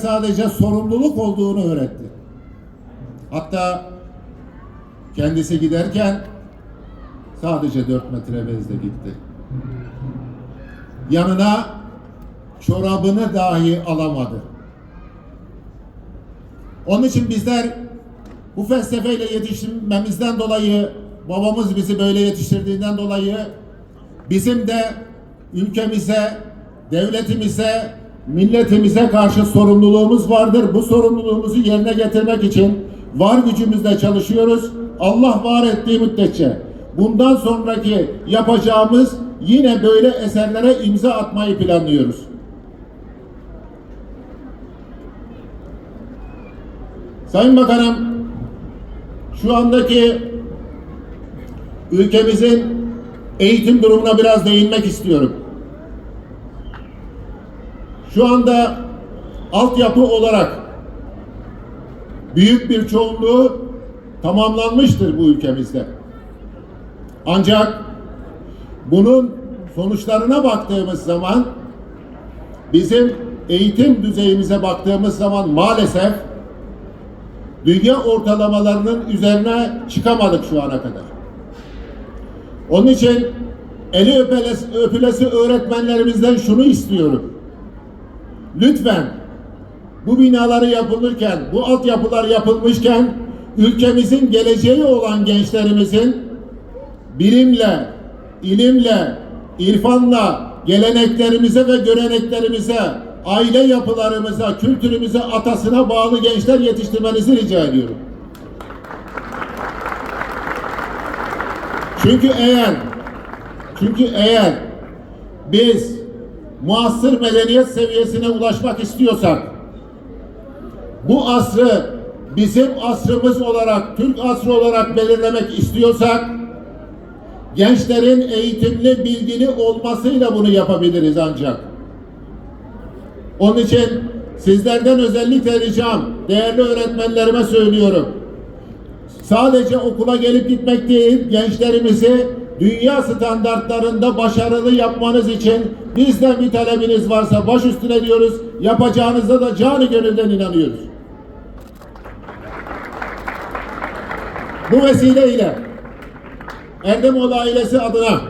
sadece sorumluluk olduğunu öğretti. Hatta kendisi giderken sadece 4 metre bezle gitti. Yanına çorabını dahi alamadı. Onun için bizler bu felsefeyle yetişmemizden dolayı babamız bizi böyle yetiştirdiğinden dolayı bizim de ülkemize, devletimize, milletimize karşı sorumluluğumuz vardır. Bu sorumluluğumuzu yerine getirmek için var gücümüzle çalışıyoruz. Allah var ettiği müddetçe bundan sonraki yapacağımız yine böyle eserlere imza atmayı planlıyoruz. Sayın Bakanım, şu andaki ülkemizin eğitim durumuna biraz değinmek istiyorum. Şu anda altyapı olarak büyük bir çoğunluğu tamamlanmıştır bu ülkemizde. Ancak bunun sonuçlarına baktığımız zaman bizim eğitim düzeyimize baktığımız zaman maalesef dünya ortalamalarının üzerine çıkamadık şu ana kadar. Onun için eli öpülesi, öğretmenlerimizden şunu istiyorum. Lütfen bu binaları yapılırken, bu altyapılar yapılmışken ülkemizin geleceği olan gençlerimizin bilimle, ilimle, irfanla, geleneklerimize ve göreneklerimize, aile yapılarımıza, kültürümüze, atasına bağlı gençler yetiştirmenizi rica ediyorum. Çünkü eğer çünkü eğer biz muasır medeniyet seviyesine ulaşmak istiyorsak bu asrı bizim asrımız olarak, Türk asrı olarak belirlemek istiyorsak gençlerin eğitimli, bilgili olmasıyla bunu yapabiliriz ancak. Onun için sizlerden özellikle ricam, değerli öğretmenlerime söylüyorum. Sadece okula gelip gitmek değil, gençlerimizi dünya standartlarında başarılı yapmanız için bizden bir talebiniz varsa baş üstüne diyoruz. Yapacağınıza da canı gönülden inanıyoruz. Bu vesileyle Erdemoğlu ailesi adına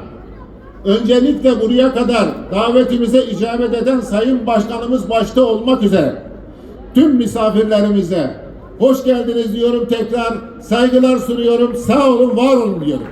öncelikle buraya kadar davetimize icabet eden Sayın Başkanımız başta olmak üzere tüm misafirlerimize hoş geldiniz diyorum tekrar saygılar sunuyorum sağ olun var olun diyorum.